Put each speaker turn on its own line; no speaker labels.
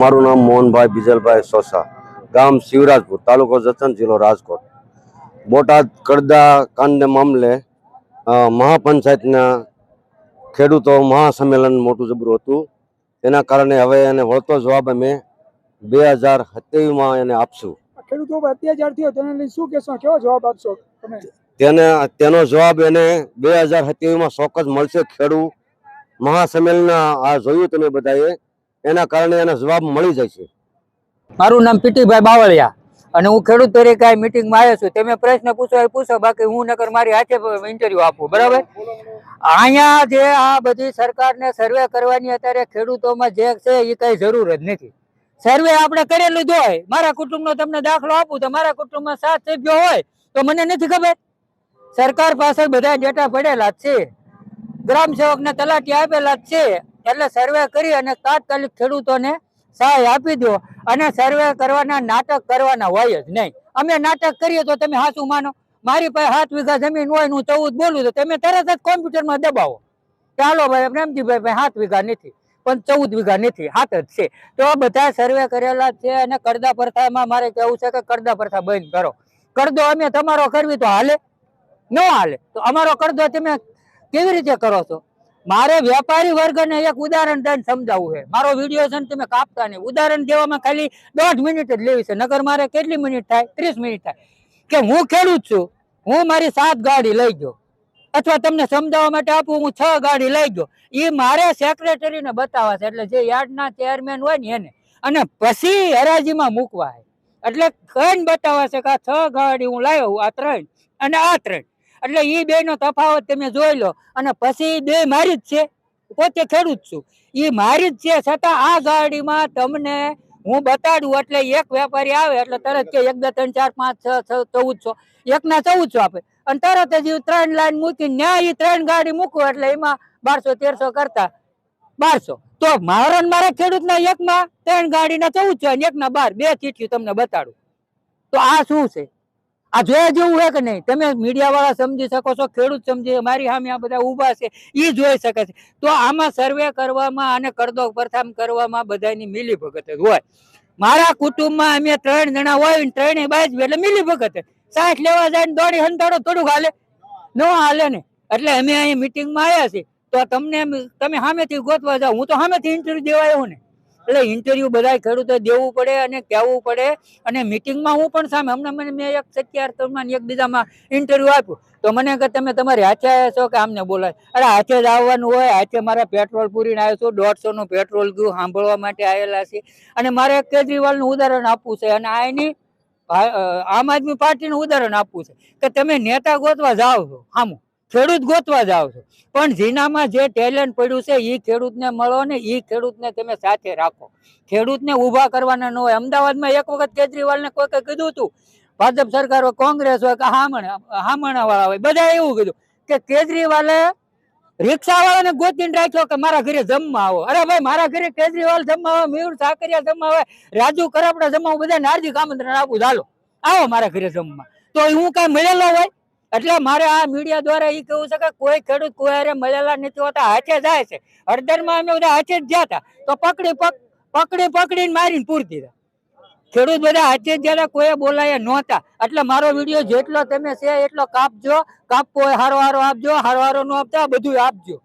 મારું નામ મોહનભાઈ બીજલભાઈ સોસા ગામ શિવરાજપુર તાલુકો જતન જિલ્લો રાજકોટ. બોટાદ કડદા કાંડ મામલે મહાપંચાયતના ખેડૂતો મહાસંમેલન મોટું જબરું હતું. તેના કારણે હવે એને વળતો જવાબ અમે બે હજાર સત્યાવીસમાં એને આપશું.
ખેડૂતો અત્યાચાર થયો તેને શું કહેશો? કેવો જવાબ આપશો તમે?
તેને તેનો જવાબ એને બે હજાર સત્યાવીસમાં ચોક્કસ મળશે. ખેડૂત મહાસંમેલનના આ જોયું તમે બધાએ. એના કારણે એનો જવાબ મળી જાય છે
મારું નામ પીટીભાઈ બાવળિયા અને હું ખેડૂત તરીકે આ મિટિંગમાં આવ્યો છું. તમે પ્રશ્ન પૂછો એ પૂછો, બાકી હું નકર મારી હાથે ઇન્ટરવ્યુ આપું, બરાબર? અહીંયા જે આ બધી સરકારને સર્વે કરવાની અત્યારે ખેડૂતોમાં જે છે એ કઈ જરૂર જ નથી. સર્વે આપણે કરેલું જ હોય. મારા કુટુંબનો તમને દાખલો આપું તો મારા કુટુંબમાં સાત સભ્યો હોય તો મને નથી ખબર. સરકાર પાસે બધા ડેટા પડેલા જ છે. ગ્રામ સેવકને તલાટી આપેલા જ છે. એટલે સર્વે કરી અને તાત્કાલિક ખેડૂતોને સહાય આપી દો. અને સર્વે કરવાના, નાટક કરવાના હોય જ નહીં. અમે નાટક કરીએ તો તમે હાસું માનો. મારી પાસે સાત વીઘા જમીન હોય હું ચૌદ બોલું તો તમે તરત જ કોમ્પ્યુટરમાં દબાવો. ચાલો ભાઈ પ્રેમજીભાઈ ભાઈ સાત વીઘા નથી, પણ ચૌદ વીઘા નથી, હાથ જ છે. તો બધા સર્વે કરેલા છે અને કરદા પ્રથામાં મારે કહેવું છે કે કરદા પ્રથા બંધ કરો. કરદો અમે તમારો કરવી તો હાલે? ન હાલે? તો અમારો કરદો તમે કેવી રીતે કરો છો? મારે વેપારી વર્ગને એક ઉદાહરણ દઈને સમજાવવું છે. મારો વીડિયો છે ને તમે કાપતા નહીં. ઉદાહરણ દેવામાં ખાલી દોઢ મિનિટ જ લેવી છે. નગર મારે કેટલી મિનિટ થાય? ત્રીસ મિનિટ થાય. કે હું ખેડૂત છું. હું મારી સાત ગાડી લઈ ગયો. અથવા તમને સમજાવવા માટે આપું, હું છ ગાડી લઈ ગયો. એ મારે સેક્રેટરીને બતાવવા છે. એટલે જે યાર્ડના ચેરમેન હોય ને એને. અને પછી હરાજીમાં મૂકવા એટલે કઈને બતાવવા છે કે આ છ ગાડી હું લાવ્યો આ ત્રણ. અને આ ત્રણ. એટલે એ બે નો તફાવત તમે જોઈ લો. અને પછી બે મારી જ છે. પોતે ખેડૂત છું. એ મારી જ છે છતાં આ ગાડીમાં તમને હું બતાડું એટલે એક વેપારી આવે એટલે તરત કે એક, બે, ત્રણ, ચાર, પાંચ, છ ચૌદસો એકના ચૌદસો આપે. અને તરત જ ત્રણ લાઈન મૂકી ન્યા એ ત્રણ ગાડી મૂકું એટલે એમાં બારસો, તેરસો કરતા બારસો. તો મારા મારા ખેડૂતના એકમાં ત્રણ ગાડીના ચૌદસો અને એકના બાર. બે ચીઠિયું તમને બતાડું. તો આ શું છે? આ જોયા જેવું હોય કે નહીં? તમે મીડિયા વાળા સમજી શકો છો, ખેડૂત સમજી મારી સામે આ બધા ઊભા છે એ જોઈ શકે છે. તો આમાં સર્વે કરવામાં અને કરદો પ્રથમ કરવામાં બધાની મિલી ભગત જ હોય. મારા કુટુંબમાં અમે ત્રણ જણા હોય ને ત્રણેય બાજુ એટલે મિલી ભગત સાઠ લેવા જાય ને દોડી હંતાડો થોડુંક હાલે. ન હાલે ને. એટલે અમે અહીં મિટિંગમાં આવ્યા છીએ. તો તમને તમે સામેથી ગોતવા જાઓ. હું તો સામેથી ઇન્ટરવ્યુ દેવા ને. એટલે ઇન્ટરવ્યુ બધા ખેડૂતો દેવું પડે અને કહેવું પડે. અને મિટિંગમાં હું પણ સામે, હમણાં મને મેં એક સત્યાર એક બીજામાં ઇન્ટરવ્યુ આપ્યું. તો મને કે તમે તમારી હાથે આવ્યા છો કે આમને બોલાય? અરે હાથે જ આવવાનું હોય, હાથે મારે પેટ્રોલ પૂરીને આવ્યો છું, દોઢસોનું પેટ્રોલ ગયું, સાંભળવા માટે આવેલા છે અને મારે કેજરીવાલનું ઉદાહરણ આપવું છે અને આ એની આમ આદમી પાર્ટીનું ઉદાહરણ આપવું છે કે તમે નેતા ગોતવા જાઓ છો, હામું. ખેડૂત ગોતવા જાઓ છો. પણ જીનામાં જે ટેલેન્ટ પડ્યું છે એ ખેડૂતને મળો ને એ ખેડૂતને તમે સાથે રાખો. ખેડૂતને ઊભા કરવાના ન હોય. અમદાવાદમાં એક વખત કેજરીવાલને કોઈકે કીધું હતું ભાજપ સરકાર હોય, કોંગ્રેસ હોય કે હામણ હામણા વાળા હોય બધા એવું કીધું કે કેજરીવાલે રિક્ષા વાળાને ગોતીને રાખ્યો કે મારા ઘરે જમવા આવો. અરે ભાઈ, મારા ઘરે કેજરીવાલ જમવા આવે મયુર સાકરિયા જમવા આવે, રાજુ કરાપડા જમવા બધા હાર્દિક આમંત્રણ આપું. ચાલો આવો મારા ઘરે જમવા. તો હું કાંઈ મળેલો હોય? એટલે મારે આ મીડિયા દ્વારા એ કહેવું છે કે કોઈ ખેડૂત કોઈ હારે મળેલા નથી હોતા, હાથે જાય છે. હળદરમાં અમે બધા હાથે જ ગયા હતા. તો પકડી પક- પકડી પકડીને મારીને પૂરી દીધા. ખેડૂત બધા હાથે જ ગયા કોઈ બોલાયા નહોતા. એટલે મારો વીડિયો જેટલો તમે છે એટલો કાપજો. કાપવો હારો હારો આપજો, હારો હારો નો આપતા બધું આપજો.